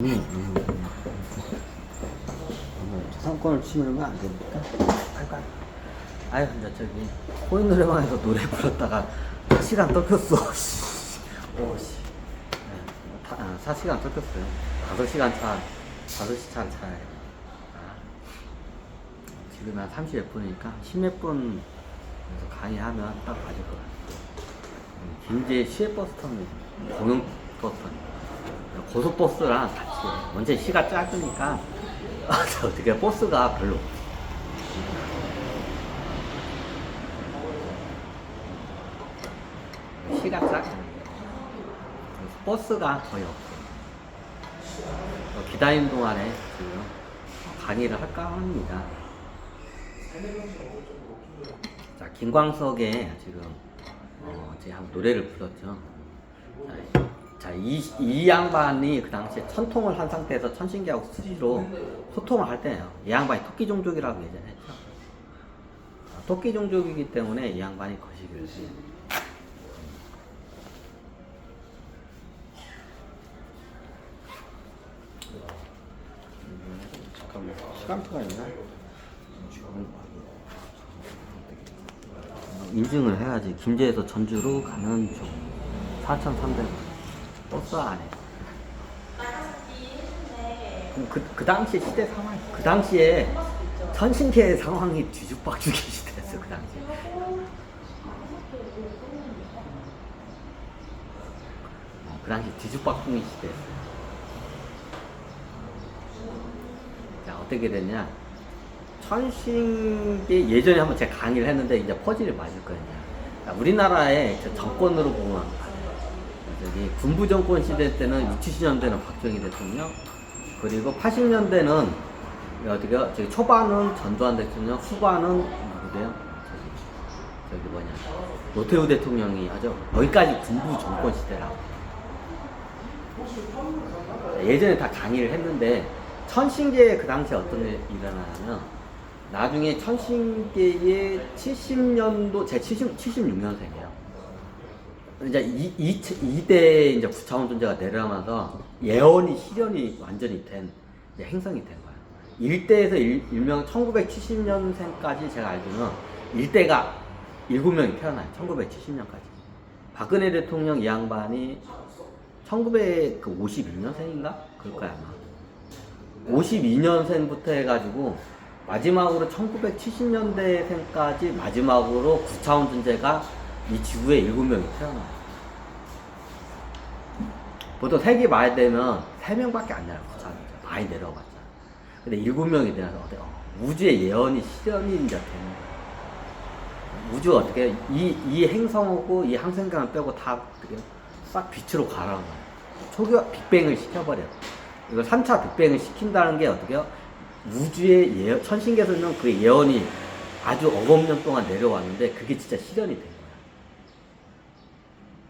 음, 음. 오늘 초상권을 치면 안 됩니까? 아이고, 아유, 근데 저기, 코인 노래방에서 노래 불렀다가 시간 떴켰어. 씨. 오, 씨. 네, 타, 아, 4시간 떴켰어요. 5시간 차, 5시 차 차에. 아, 지금 한 30몇 분이니까 10몇 분 강의하면 딱 맞을 것 같아요. 음, 김제 시외버스 터는 공영 버스 터는 고속버스랑 같이 해. 먼저 시가 짧으니까 어떻게 버스가 별로. 시가 짧아. 버스가 거의 없어. 어, 기다리는 동안에 지금 강의를 할까 합니다. 자, 김광석의 지금 어, 제가 노래를 불렀죠. 자, 자, 이, 이 양반이 그 당시에 천통을 한 상태에서 천신기하고 수시로 소통을 할 때예요. 이 양반이 토끼 종족이라고 예전에 했죠. 아, 토끼 종족이기 때문에 이 양반이 거시기를. 잠깐만 시간표가 있나? 인증을 해야지 김제에서 전주로 가는 중 4,300 원 버스 안에 그럼 그, 그 당시 시대 상황 그 당시에 천신계의 상황이 뒤죽박죽이 시대였어 그 당시에. 어, 그 당시 뒤죽박죽이 시대였어. 자 어떻게 됐냐? 천신계 예전에 한번 제가 강의를 했는데 이제 퍼즐이 맞을 거예요. 자, 우리나라의 저 정권으로 보면 저기 군부 정권 시대 때는 60, 70년대는 박정희 대통령 그리고 80년대는 어디가 저기 초반은 전두환 대통령 후반은 누구대요? 저기 저기 뭐냐 노태우 대통령이 하죠. 여기까지 군부 정권 시대라고. 자, 예전에 다 강의를 했는데 천신계에 그 당시에 어떤 일이 일어나냐면 나중에 천신계의 70년도 제 70, 76년생이에요. 이제 이, 이, 이때 이제 구차원 존재가 내려가면서 예언이 실현이 완전히 된 이제 행성이 된 거예요. 일대에서 일, 일명 1970년생까지 제가 알기로는 일대가 7명이 태어나요. 1970년까지. 박근혜 대통령 이 양반이 1951년생인가? 그럴 거야 아마. 52년생부터 해가지고 마지막으로 1970년대생까지 마지막으로 구차원 존재가 이 지구에 7명이 태어나요. 보통 세기 말 되면 3명밖에 안 나요. 구차원 존재. 많이 내려갔잖아. 근데 7명이 되어서 어때요? 우주의 예언이 실현이 이제 되는 거예요. 우주가 어떻게 이, 이 행성하고 이 항생강을 빼고 다 어떻게 싹 빛으로 가라는 거예요. 초기 빅뱅을 시켜버려요. 이거 3차 빅뱅을 시킨다는 게 어떻게요? 우주의 예, 천신계에서는 그 예언이 아주 억억 년 동안 내려왔는데 그게 진짜 실현이 된 거야.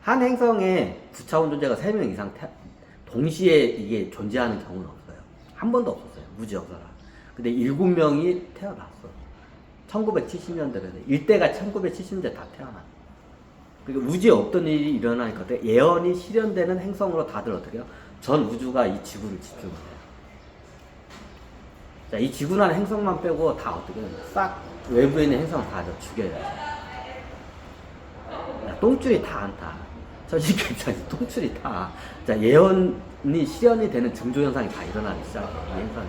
한 행성에 9차원 존재가 3명 이상 태, 동시에 이게 존재하는 경우는 없어요. 한 번도 없었어요. 우주 역사가. 근데 7명이 태어났어. 1970년대에. 일대가 1970년대 다 태어나. 그리고 우주에 없던 일이 일어나니까 예언이 실현되는 행성으로 다들 어떻게 해요? 전 우주가 이 지구를 해요. 자, 이 지구라는 행성만 빼고 다 어떻게 해요? 싹 외부에 있는 행성 다 죽여요. 야, 똥줄이 다 안 타. 입장에서 똥줄이 타. 자, 예언이 실현이 되는 증조 현상이 다 일어나기 행성이.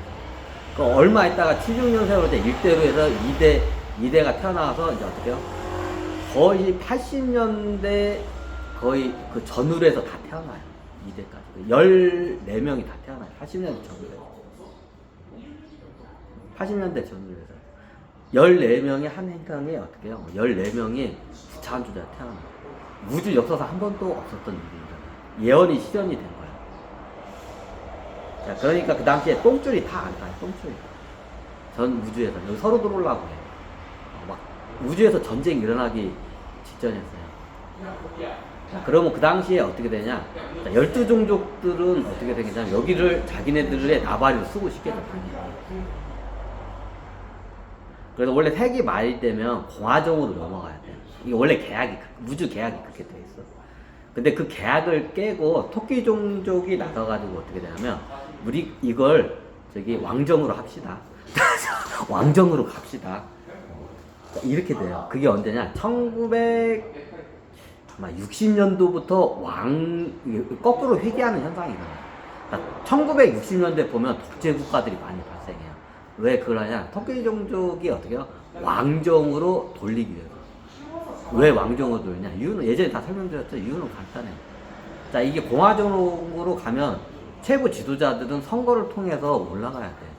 그 얼마 있다가 76년생으로 때 1대로 해서 2대, 2대가 태어나서 이제 어떻게 해요? 거의 80년대 거의 그 전후로 해서 다 태어나요. 2대까지. 14명이 다 태어나요. 80년대 전후로. 80년대 전후로 해서. 14명이 한 행성에 어떻게 해요? 14명이 부차한 주제가 태어나요. 우주 역사상 한 번도 없었던 일입니다. 예언이 실현이 된 거예요. 자, 그러니까 그 당시에 똥줄이 다안 타요. 똥줄이. 전 우주에서. 여기 서로 들어오려고 해요. 어, 막 우주에서 전쟁이 일어나기 직전이었어요. 자, 그러면 그 당시에 어떻게 되냐? 자, 열두 종족들은 어떻게 되겠냐? 여기를 자기네들의 나발이로 쓰고 싶게 돼요. 그래서 원래 세기 말이 되면 공화정으로 넘어가야 돼요. 이게 원래 계약이, 우주 계약이 그렇게 돼 있어. 근데 그 계약을 깨고 토끼 종족이 나서가지고 어떻게 되냐면 우리 이걸 저기 왕정으로 합시다. 왕정으로 갑시다. 이렇게 돼요. 그게 언제냐? 1960년도부터 왕 거꾸로 회귀하는 현상이 일어나요. 그러니까 1960년대 보면 독재 국가들이 많이 발생해요. 왜 그러냐? 터키 종족이 어떻게요? 왕정으로 돌리기 위해서. 왜 왕정으로 돌리냐? 이유는 예전에 다 설명드렸죠. 이유는 간단해요. 자, 이게 공화정으로 가면 최고 지도자들은 선거를 통해서 올라가야 돼.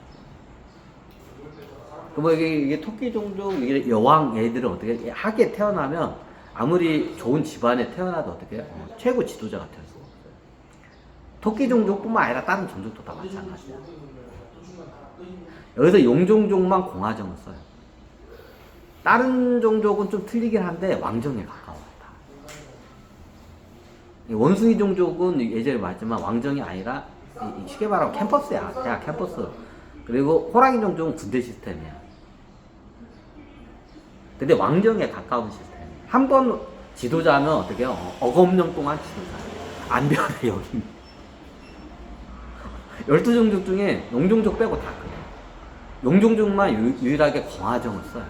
그뭐 이게, 이게 토끼 종족 여왕 애들은 어떻게 하게 태어나면 아무리 좋은 집안에 태어나도 어떻게 해요? 어, 최고 수가 없어요. 토끼 종족뿐만 아니라 다른 종족도 다 마찬가지야. 여기서 용종족만 공화정을 써요. 다른 종족은 좀 틀리긴 한데 왕정에 가까워요. 원숭이 종족은 예전에 말했지만 왕정이 아니라 쉽게 말하면 캠퍼스야. 대학 캠퍼스. 그리고 호랑이 종족은 군대 시스템이야. 근데 왕정에 가까운 시스템. 한 번 지도자면 어떻게 해요? 어, 어검년 동안 지도자. 안 변해, 여기. 12종족 중에 용종족 빼고 다 그래요. 용종족만 유, 유일하게 공화정을 써요.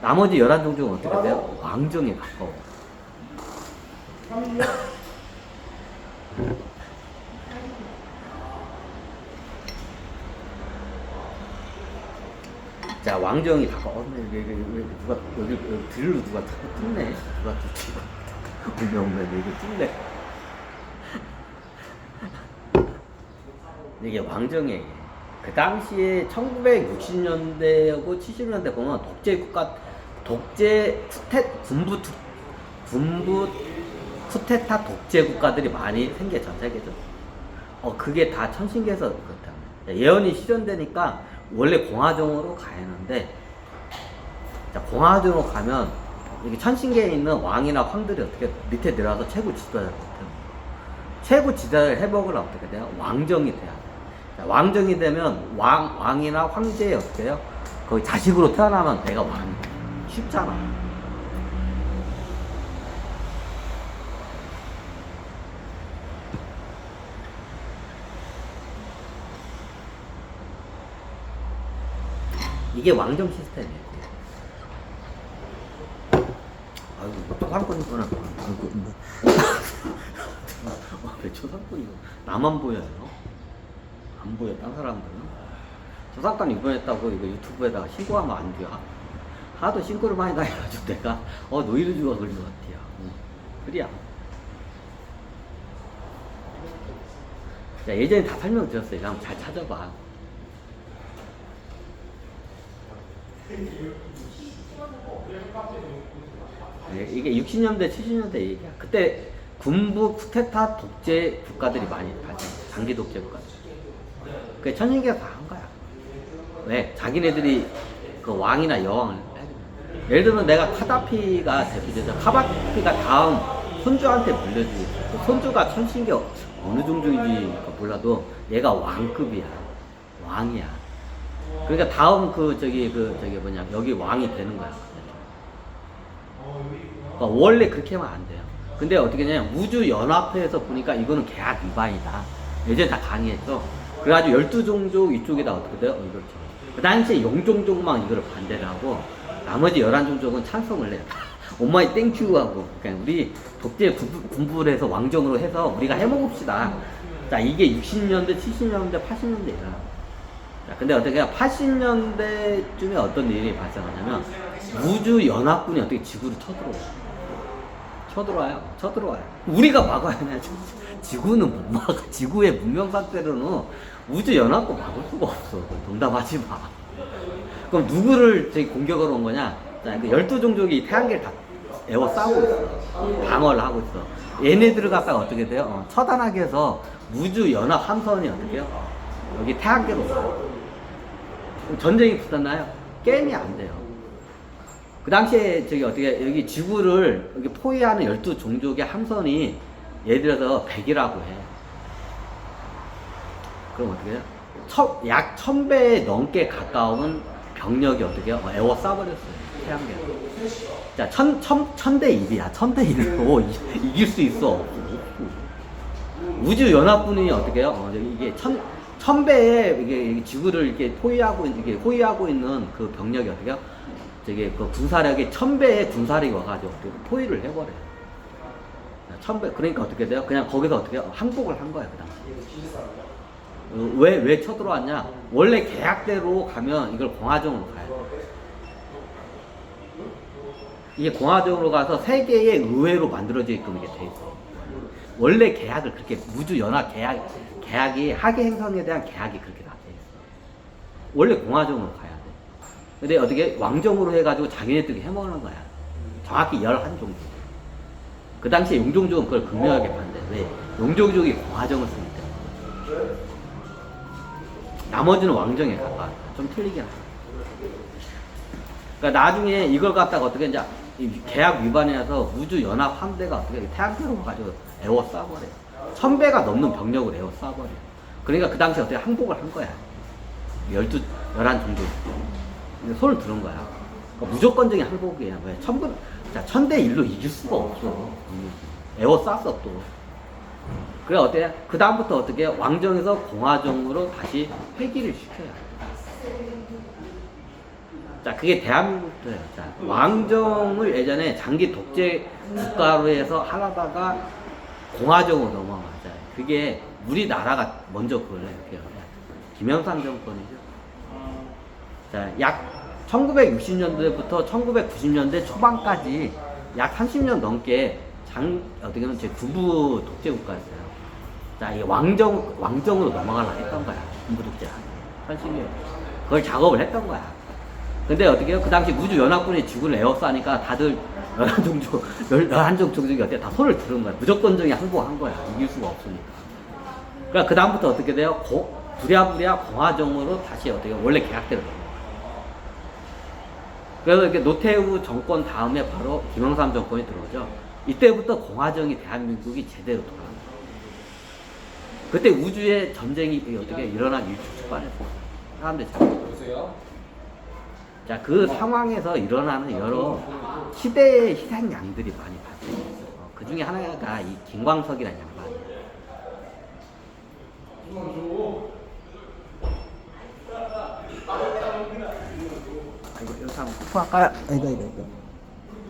나머지 11종족은 어떻게 돼요? 왕정에 가까워. 자, 왕정이 가까워. 어, 이게, 이게, 이게 누가, 여기, 여기 드릴로 누가 자꾸 뚫네? 누가 뚫지? 우리 명매 이거 뚫네. 이게 왕정의 그 당시에 1960년대하고 70년대 보면 독재 국가 독재 쿠테 군부 투, 군부 쿠데타 독재 국가들이 많이 생겨 전 세계적으로. 어 그게 다 천신계에서 그렇다. 예언이 실현되니까 원래 공화정으로 가야 하는데 자, 공화정으로 가면 여기 천신계에 있는 왕이나 황들이 어떻게 밑에 내려와서 최고 지도자를 못해요. 최고 지도자를 회복을 어떻게 돼요? 왕정이 돼요. 자, 왕정이 되면 왕, 왕이나 황제에 어떻게 해요? 거기 자식으로 태어나면 내가 돼. 쉽잖아. 이게 왕정 시스템이에요. 아이고, 뭐 초상권이구나. 아이고, 뭐. 아, 왜 초상권이고? 나만 보여요? 안 보여, 딴 사람들은? 초상권 입원했다고 이거 유튜브에다가 신고하면 안 돼요. 하도 신고를 많이 당해가지고 내가, 어, 노이로즈가 걸린 것 같아요. 응. 그래야. 자, 예전에 다 설명드렸어요. 한번 잘 찾아봐. 네, 이게 60년대, 70년대 얘기야. 그때 군부 쿠데타 독재 국가들이 많이 발생, 장기 독재 국가들. 그 천신계가 다 한 거야. 왜? 자기네들이 그 왕이나 여왕을. 예를 들면 내가 카다피가 대표되죠. 카다피가 다음 손주한테 물려주고 그 손주가 천신계 어느 종족인지 몰라도 얘가 왕급이야. 왕이야. 그러니까 다음 그 저기 그 저기 뭐냐 여기 왕이 되는 거야. 그러니까 원래 그렇게 하면 안 돼요. 근데 어떻게 냐면 우주 연합회에서 보니까 이거는 계약 위반이다. 예전에 다 강의했죠. 그래가지고 12종족 이쪽에다 어떻게 돼요? 어, 이걸 쳐. 그 당시에 용종족만 이거를 반대를 하고 나머지 11종족은 찬성을 해요. 엄마이 땡큐 하고 그러니까 우리 독재 군부, 군부를 해서 왕정으로 해서 우리가 해먹읍시다. 자 이게 60년대, 70년대, 80년대 일어나. 자, 근데 어떻게 80년대쯤에 어떤 일이 발생하냐면 우주 연합군이 어떻게 지구를 쳐들어와요. 쳐들어와요. 쳐들어와요. 우리가 막아야 돼. 지구는 못 막아. 지구의 문명 상태로는 우주 연합군 막을 수가 없어. 농담하지 마. 그럼 누구를 공격하러 온 거냐? 자, 그 열두 종족이 태양계를 다 에워 싸우고 있어. 방어를 하고 있어. 얘네들을 갖다가 어떻게 돼요? 어, 처단하기 위해서 우주 연합 함선이 어떻게 해요? 여기 태양계로 전쟁이 붙었나요? 게임이 안 돼요. 그 당시에 저기 어떻게 여기 지구를 여기 포위하는 열두 종족의 함선이 예를 들어서 100이라고 해. 그럼 어떻게 해요? 천- 약 1000배 넘게 가까운 병력이 어떻게 해요? 에워 쏴버렸어요. 태양계. 자, 천, 천, 천대 1이야. 천대 1로 이길 수 있어. 우주 연합군이 어떻게 해요? 어, 이게 천 천배의 이게 지구를 이렇게 포위하고 있- 이게 호위하고 있는 그 병력이 어떻게 해요? 저게 그 군사력이 천배의 군사력이 와가지고 포위를 해버려요. 천배 그러니까 어떻게 돼요? 그냥 거기서 어떻게 해요? 항복을 한 거예요 그 당시. 어, 왜, 왜 쳐들어왔냐? 원래 계약대로 가면 이걸 공화정으로 가야 돼. 이게 공화정으로 가서 세계의 의회로 만들어져 있게끔 이게 돼 있어. 원래 계약을 그렇게 무주 연합 계약, 계약이 하계 행성에 대한 계약이 그렇게 다 돼 있어. 원래 공화정으로 가야 돼. 근데 어떻게 왕정으로 해가지고 자기네들이 해먹는 거야. 정확히 11종족. 그 당시에 용종족은 그걸 극명하게 반대. 왜? 용종족이 공화정을 쓰기 때문에. 나머지는 왕정에 가까워. 좀 틀리긴 하죠. 그러니까 나중에 이걸 갖다가 어떻게 이제 이 계약 위반해서 우주 연합 함대가 어떻게 태양태로 가지고 에워 쏴버려. 천 배가 넘는 병력을 에워 쏴버려. 그러니까 그 당시에 어떻게 항복을 한 거야. 열두 열한 정도. 손을 드는 거야. 그러니까 무조건적인 항복이야. 왜? 천분 자 천대 일로 이길 수가 없어. 음. 에워 쐈어 또. 그래 어때? 그 다음부터 어떻게 왕정에서 공화정으로 다시 회귀를 시켜요. 자, 그게 대한민국도 예요. 자, 왕정을 예전에 장기 독재 국가로 해서 하다가 공화정으로 넘어가자. 그게 우리나라가 먼저 그걸 해요. 김영삼 정권이죠. 자, 약 1960년대부터 1990년대 초반까지 약 30년 넘게 장, 어떻게 보면 제 군부 독재 국가였어요. 자, 이 왕정, 왕정으로 넘어가려 했던 거야. 군부 독재가. 현실이. 그걸 작업을 했던 거야. 근데 어떻게 해요? 그 당시 우주연합군이 지구를 에워싸니까 다들 열한 종족, 열, 열한 종족이 어때? 다 손을 들은 거야. 무조건적인 항복한 거야. 이길 수가 없으니까. 그러니까 그 다음부터 어떻게 돼요? 고, 부랴부랴 공화정으로 다시 어떻게 원래 계약대로. 그래서 이렇게 노태우 정권 다음에 바로 김영삼 정권이 들어오죠. 이때부터 공화정이 대한민국이 제대로 돌아가요. 그때 우주의 전쟁이 어떻게 일어난 일주 출발했어. 사람들이 잘. 여보세요? 자, 그 상황에서 일어나는 여러 시대의 희생양들이 많이 발생했어. 어, 그 중에 하나가 이 김광석이라는 푸할까요? 아이고, 아이고, 아이고.